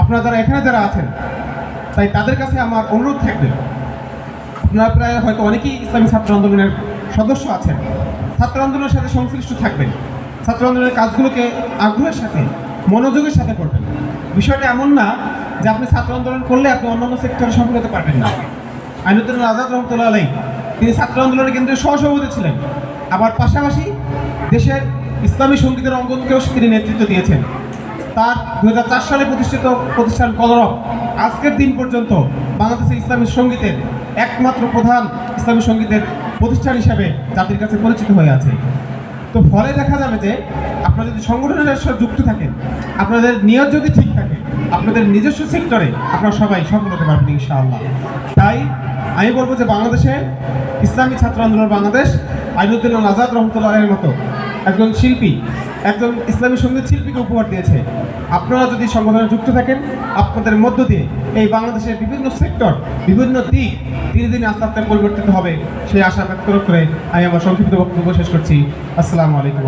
আপনারা যারা এখানে যারা আছেন, তাই তাদের কাছে আমার অনুরোধ থাকবে। আপনারা প্রায় হয়তো অনেকেই ইসলামী ছাত্র আন্দোলনের সদস্য আছেন। ছাত্র আন্দোলনের সাথে সংশ্লিষ্ট থাকবেন। ছাত্র আন্দোলনের কাজগুলোকে আগ্রহের সাথে, মনোযোগের সাথে করবেন। বিষয়টা এমন না যে আপনি ছাত্র আন্দোলন করলে আপনি অন্যান্য সেক্টরে সফল হতে পারবেন না। আইনুদ্দিন আজাদ রহমতুল্লাহ আলাই তিনি ছাত্র আন্দোলনের কেন্দ্রীয় সহসভাপতি ছিলেন। আবার পাশাপাশি দেশের ইসলামী সঙ্গীতের অঙ্গনকেও তিনি নেতৃত্ব দিয়েছেন। তার দু হাজার চার সালে প্রতিষ্ঠিত প্রতিষ্ঠান কলরব। আজকের দিন পর্যন্ত বাংলাদেশের ইসলামী সঙ্গীতের একমাত্র প্রধান ইসলামী সঙ্গীতের প্রতিষ্ঠান হিসাবে জাতির কাছে পরিচিত হয়ে আছে। তো ফলে দেখা যাবে যে আপনারা যদি সংগঠনের সাথে যুক্ত থাকেন, আপনাদের নিয়ত যদি ঠিক থাকে, আপনাদের নিজস্ব সেক্টরে আপনারা সবাই সফল হতে পারবেন ইনশাআল্লাহ। তাই আমি বলব যে বাংলাদেশে ইসলামী ছাত্র আন্দোলন বাংলাদেশ আইনুদ্দিন আজাদ রহমতুল্লাহের মতো একজন শিল্পী একজন ইসলামী সংগীত শিল্পীকে উপহার দিয়েছে। আপনারা যদি সংগঠনে যুক্ত থাকেন, আপনাদের মধ্য দিয়ে এই বাংলাদেশের বিভিন্ন সেক্টর, বিভিন্ন দিক ধীরে ধীরে আস্তে আস্তে পরিবর্তিত হবে সেই আশা ব্যক্ত করে আমি আমার সংক্ষিপ্ত বক্তব্য শেষ করছি। আসসালামু আলাইকুম।